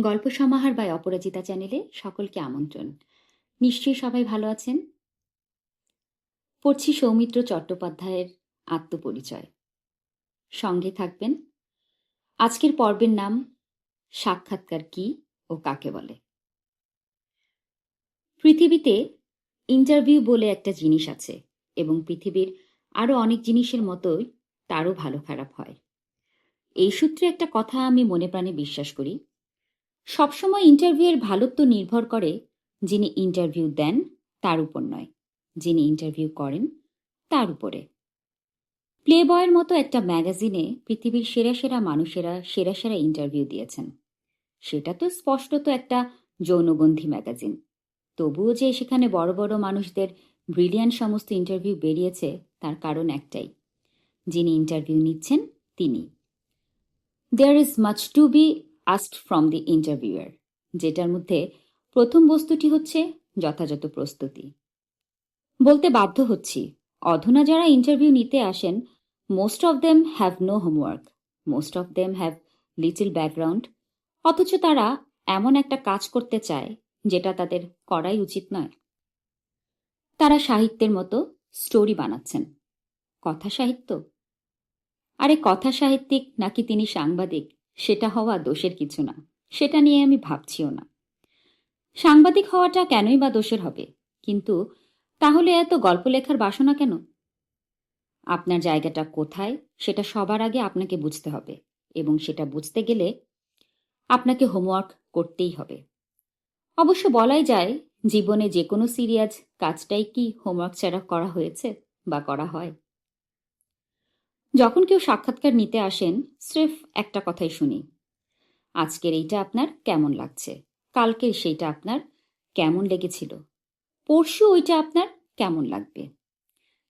গল্প সমাহার বাই অপরাজিতা চ্যানেলে সকলকে আমন্ত্রণ। নিশ্চয়ই সবাই ভালো আছেন? পড়ছি সৌমিত্র চট্টোপাধ্যায়ের আত্মপরিচয়। সঙ্গে থাকবেন, আজকের পর্বের নাম সাক্ষাৎকার কি ও কাকে বলে? পৃথিবীতে ইন্টারভিউ বলে একটা জিনিস আছে এবং পৃথিবীর আরও অনেক জিনিসের মতোই তারও ভালো খারাপ হয়। এই সূত্রে একটা কথা আমি মনে প্রাণে বিশ্বাস করি সবসময় ইন্টারভিউয়ের ভালোত্ব নির্ভর করে যিনি ইন্টারভিউ দেন, তার উপর নয়। যিনি ইন্টারভিউ করেন, তার উপরে। প্লে বয়ের মতো একটা ম্যাগাজিনে পৃথিবীর সেরা সেরা মানুষেরা সেরা সেরা ইন্টারভিউ দিয়েছেন। সেটা তো স্পষ্টত একটা যৌনগন্ধি ম্যাগাজিন তবুও যে সেখানে বড় বড় মানুষদের ব্রিলিয়ান সমস্ত ইন্টারভিউ বেরিয়েছে, তার কারণ একটাই। যিনি ইন্টারভিউ নিচ্ছেন, তিনি। There is much to be asked from the interviewer যেটার মধ্যে প্রথম বস্তুটি হচ্ছে যথাযথ প্রস্তুতি। বলতে বাধ্য হচ্ছি, অধুনা যারা ইন্টারভিউ নিতে আসেন most of them have no homework most of them have little background অথচ তারা এমন একটা কাজ করতে চায়, যেটা তাদের করাই উচিত নয়। তারা সাহিত্যের মতো স্টোরি বানাচ্ছেন। কথা সাহিত্য? আরে কথা সাহিত্যিক নাকি তিনি সাংবাদিক? সেটা হওয়া দোষের কিছু না। সেটা নিয়ে আমি ভাবছিও না। সাংবাদিক হওয়াটা কেনই বা দোষের হবে? কিন্তু তাহলে এত গল্প লেখার বাসনা কেন? আপনার জায়গাটা কোথায়, সেটা সবার আগে আপনাকে বুঝতে হবে এবং সেটা বুঝতে গেলে আপনাকে হোমওয়ার্ক করতেই হবে। অবশ্য বলাই যায়, জীবনে যে কোনো সিরিয়াস কাজটাই কি হোমওয়ার্ক ছাড়া করা হয়েছে বা করা হয়? যখন কেউ সাক্ষাৎকার নিতে আসেন, স্রেফ একটা কথাই শুনি। আজকের এইটা আপনার কেমন লাগছে? কালকে সেইটা আপনার কেমন লেগেছিল? পরশু ওইটা আপনার কেমন লাগবে?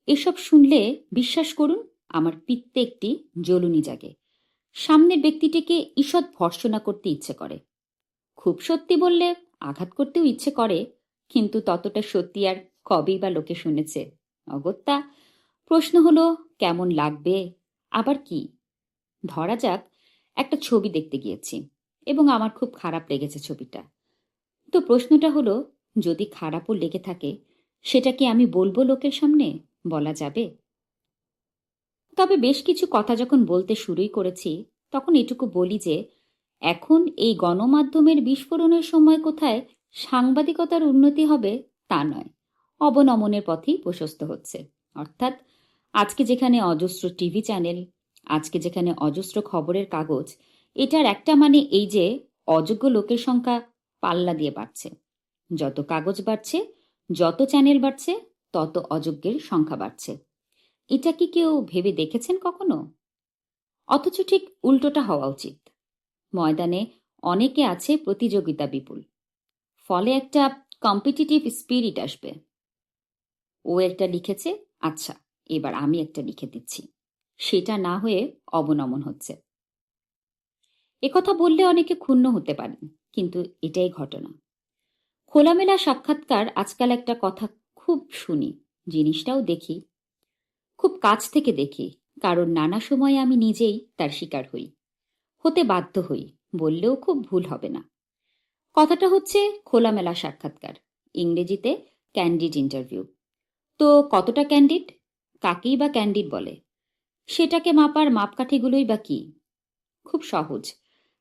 এসব শুনলে বিশ্বাস করুন, আমার পিত্তে একটি জ্বলুনি জাগে। সামনের ব্যক্তিটিকে ঈষৎ ভর্সনা করতে ইচ্ছে করে। খুব সত্যি বললে আঘাত করতেও ইচ্ছে করে, কিন্তু ততটা সত্যি আর কবেই বা লোকে শুনেছে? অগত্যা, প্রশ্ন হলো কেমন লাগবে? আবার কি? ধরা যাক, একটা ছবি দেখতে গিয়েছি এবং আমার খুব খারাপ লেগেছে ছবিটা। তো প্রশ্নটা হলো, যদি খারাপও লেগে থাকে, সেটা কি আমি বলব লোকের সামনে? বলা যাবে। তবে বেশ কিছু কথা যখন বলতে শুরুই করেছি, তখন এটুকু বলি যে, এখন এই গণমাধ্যমের বিস্ফোরণের সময় কোথায় সাংবাদিকতার উন্নতি হবে তা নয়। অবনমনের পথেই প্রশস্ত হচ্ছে। অর্থাৎ আজকে যেখানে অজস্র টিভি চ্যানেল, আজকে যেখানে অজস্র খবরের কাগজ, এটার একটা মানে এই যে অযোগ্য লোকের সংখ্যা পাল্লা দিয়ে বাড়ছে। যত কাগজ বাড়ছে, যত চ্যানেল বাড়ছে, তত অযোগ্যের সংখ্যা বাড়ছে। এটা কি কেউ ভেবে দেখেছেন কখনো? অথচ ঠিক উল্টোটা হওয়া উচিত। ময়দানে অনেকে আছে প্রতিযোগিতা বিপুল। ফলে একটা কম্পিটিটিভ স্পিরিট আসবে। ও একটা লিখেছে আচ্ছা এবার আমি একটা লিখে দিচ্ছি। সেটা না হয়ে অবনমন হচ্ছে। একথা বললে অনেকে ক্ষুণ্ণ হতে পারেন কিন্তু এটাই ঘটনা। খোলামেলা সাক্ষাৎকার আজকাল একটা কথা খুব শুনি, জিনিসটাও দেখি, খুব কাছ থেকে দেখি, কারণ নানা সময়ে আমি নিজেই তার শিকার হই, হতে বাধ্য হই, বললেও খুব ভুল হবে না। কথাটা হচ্ছে খোলামেলা সাক্ষাৎকার, ইংরেজিতে ক্যান্ডিড ইন্টারভিউ। তো কতটা ক্যান্ডিড? কাকেই বা ক্যান্ডিড বলে? সেটাকে মাপার মাপকাঠিগুলোই বা কি? খুব সহজ।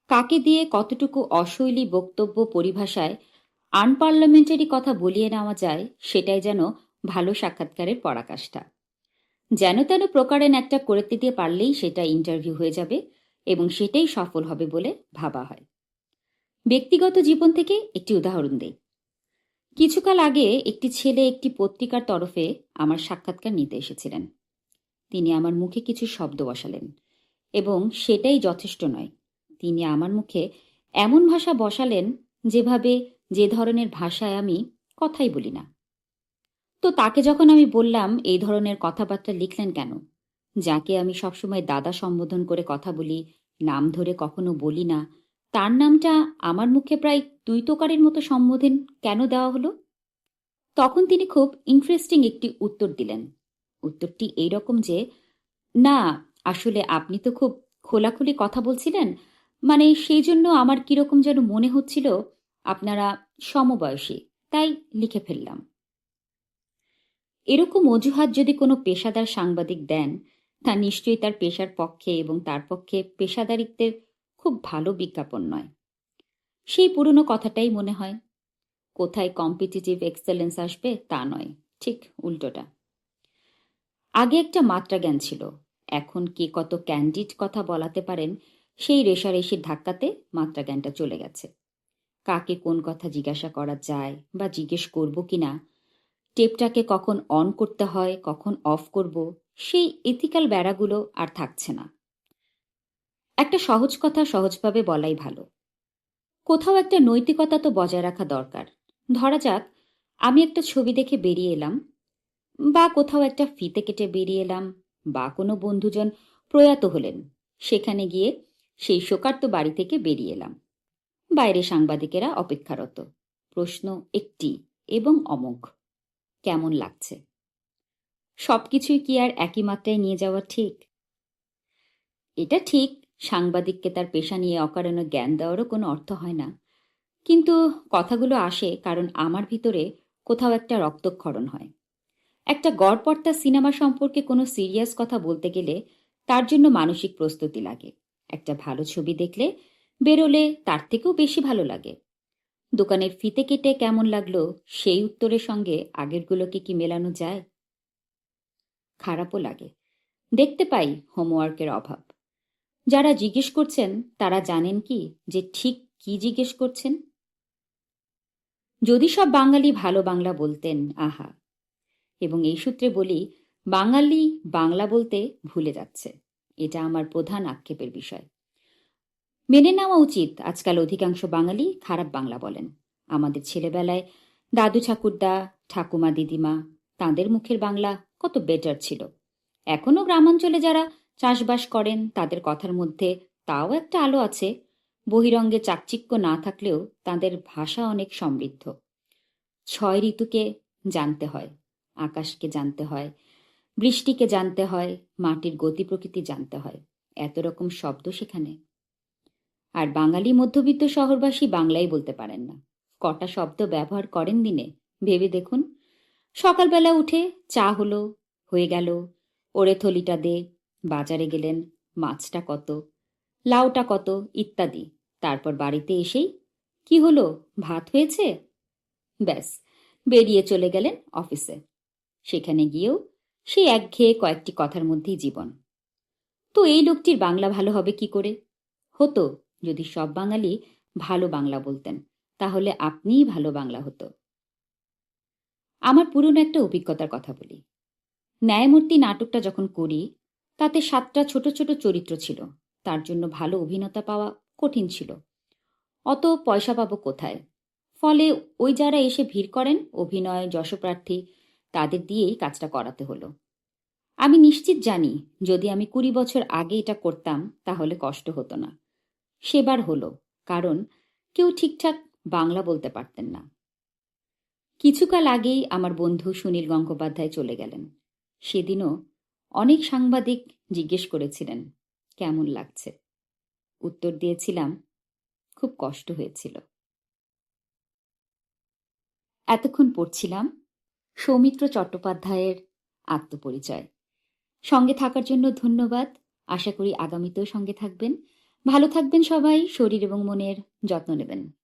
কাকে দিয়ে কতটুকু অশৈলী বক্তব্য পরিভাষায় আনপার্লামেন্টারি কথা বলিয়ে নেওয়া যায়, সেটাই যেন ভালো সাক্ষাৎকারের পরাকাষ্ঠা। যেন তেন প্রকারেন একটা করে দিতে পারলেই সেটা ইন্টারভিউ হয়ে যাবে এবং সেটাই সফল হবে বলে ভাবা হয়। ব্যক্তিগত জীবন থেকে একটি উদাহরণ দেই। কিছুকাল আগে একটি ছেলে একটি পত্রিকার তরফে আমার সাক্ষাৎকার নিতে এসেছিলেন। তিনি আমার মুখে কিছু শব্দ বসালেন এবং সেটাই যথেষ্ট নয়। তিনি আমার মুখে এমন ভাষা বসালেন যেভাবে যে ধরনের ভাষায় আমি কথাই বলি না। তো তাকে যখন আমি বললাম, এই ধরনের কথাবার্তা লিখলেন কেন? যাকে আমি সবসময় দাদা সম্বোধন করে কথা বলি, নাম ধরে কখনো বলি না তার নামটা আমার মুখে প্রায় দুই তোকারের মতো সম্বোধন কেন দেওয়া হলো? তখন তিনি খুব ইন্টারেস্টিং একটি উত্তর দিলেন। উত্তরটি এই রকম যে, না, আসলে আপনি তো খুব খোলাখুলি কথা বলছিলেন। মানে সেই জন্য আমার কীরকম যেন মনে হচ্ছিল আপনারা সমবয়সী, তাই লিখে ফেললাম। এরকম অজুহাত যদি কোনো পেশাদার সাংবাদিক দেন, তা নিশ্চয়ই তার পেশার পক্ষে এবং তার পক্ষে পেশাদারিত্বের খুব ভালো বিজ্ঞাপন নয়। সেই পুরনো কথাটাই মনে হয়। কোথায় কম্পিটিটিভ এক্সেলেন্স আসবে তা নয়, ঠিক উল্টোটা। আগে একটা মাত্রা জ্ঞান ছিল, এখন কে কত ক্যান্ডিড কথা বলাতে পারেন, সেই রেশারেশির ধাক্কাতে মাত্রা জ্ঞানটা চলে গেছে। কাকে কোন কথা জিজ্ঞাসা করা যায় বা জিজ্ঞেস করব কিনা, টেপটাকে কখন অন করতে হয়, কখন অফ করব, সেই এথিক্যাল বেড়াগুলো আর থাকছে না। একটা সহজ কথা সহজভাবে বলাই ভালো। কোথাও একটা নৈতিকতা তো বজায় রাখা দরকার। ধরা যাক, আমি একটা ছবি দেখে বেরিয়ে এলাম, বা কোথাও একটা ফিতে কেটে বেরিয়ে এলাম, বা কোনো বন্ধুজন প্রয়াত হলেন। সেখানে গিয়ে সেই শোকার্ত বাড়ি থেকে বেরিয়ে এলাম। বাইরে সাংবাদিকেরা অপেক্ষারত। প্রশ্ন একটি এবং অমোঘ। কেমন লাগছে? সবকিছুই কি আর একই মাত্রায় নিয়ে যাওয়া ঠিক? এটা ঠিক সাংবাদিককে তার পেশা নিয়ে অকারণে জ্ঞান দেওয়ারও কোনো অর্থ হয় না। কিন্তু কথাগুলো আসে কারণ আমার ভিতরে কোথাও একটা রক্তক্ষরণ হয়। একটা গড়পর্তা সিনেমা সম্পর্কে কোনো সিরিয়াস কথা বলতে গেলে তার জন্য মানসিক প্রস্তুতি লাগে। একটা ভালো ছবি দেখলে বেরোলে তার থেকেও বেশি ভালো লাগে। দোকানের ফিতে কেটে কেমন লাগল সেই উত্তরের সঙ্গে আগেরগুলোকে কি মেলানো যায়? খারাপও লাগে। দেখতে পাই হোমওয়ার্কের অভাব। যারা জিজ্ঞেস করছেন, তারা জানেন কি? যে ঠিক কি জিজ্ঞেস করছেন? যদি সব বাঙালি ভালো বাংলা বলতেন, আহা। এবং এই সূত্রে বলি, বাঙালি বাংলা বলতে ভুলে যাচ্ছে। এটা আমার প্রধান আক্ষেপের বিষয়। মেনে নেওয়া উচিত, আজকাল অধিকাংশ বাঙালি খারাপ বাংলা বলেন। আমাদের ছেলেবেলায় দাদু ঠাকুরদা, ঠাকুমা দিদিমা, তাঁদের মুখের বাংলা কত বেটার ছিল। এখনও গ্রামাঞ্চলে যারা চাষবাস করেন, তাদের কথার মধ্যে তাও একটা আলো আছে। বহিরঙ্গে চাকচিক্য না থাকলেও তাদের ভাষা অনেক সমৃদ্ধ। ছয় ঋতুকে জানতে হয়, আকাশকে জানতে হয়, বৃষ্টিকে জানতে হয়, মাটির গতি প্রকৃতি জানতে হয়। এত রকম শব্দ সেখানে। আর বাঙালি মধ্যবিত্ত শহরবাসী বাংলাই বলতে পারেন না। কটা শব্দ ব্যবহার করেন দিনে? ভেবে দেখুন। সকালবেলা উঠে চা হলো, হয়ে গেল, ওরে থলিটা দে বাজারে গেলেন, মাছটা কত, লাউটা কত, ইত্যাদি। তারপর বাড়িতে এসেই, কি হলো? ভাত হয়েছে? ব্যাস, বেরিয়ে চলে গেলেন অফিসে। সেখানে গিয়েও সেই একঘেয়ে কয়েকটি কথার মধ্যেই জীবন। তো এই লোকটির বাংলা ভালো হবে কি করে? হতো, যদি সব বাঙালি ভালো বাংলা বলতেন, তাহলে আপনিই ভালো বাংলা হতো। আমার পুরনো একটা অভিজ্ঞতার কথা বলি। ন্যায়মূর্তি নাটকটা যখন করি তাতে সাতটা ছোট ছোট চরিত্র ছিল। তার জন্য ভালো অভিনেতা পাওয়া কঠিন ছিল। অত পয়সা পাবো কোথায়? ফলে ওই যারা এসে ভিড় করেন, অভিনয়, যশপ্রার্থী, তাদের দিয়েই কাজটা করাতে হলো। আমি নিশ্চিত জানি, যদি আমি কুড়ি বছর আগে এটা করতাম, তাহলে কষ্ট হতো না। সেবার হলো, কারণ কেউ ঠিকঠাক বাংলা বলতে পারতেন না। কিছুকাল আগেই আমার বন্ধু সুনীল গঙ্গোপাধ্যায় চলে গেলেন। সেদিনও অনেক সাংবাদিক জিজ্ঞেস করেছিলেন, কেমন লাগছে? উত্তর দিয়েছিলাম, খুব কষ্ট হয়েছিল। এতক্ষণ পড়ছিলাম সৌমিত্র চট্টোপাধ্যায়ের আত্মপরিচয়। সঙ্গে থাকার জন্য ধন্যবাদ। আশা করি আগামীতেও সঙ্গে থাকবেন। ভালো থাকবেন সবাই, শরীর এবং মনের যত্ন নেবেন।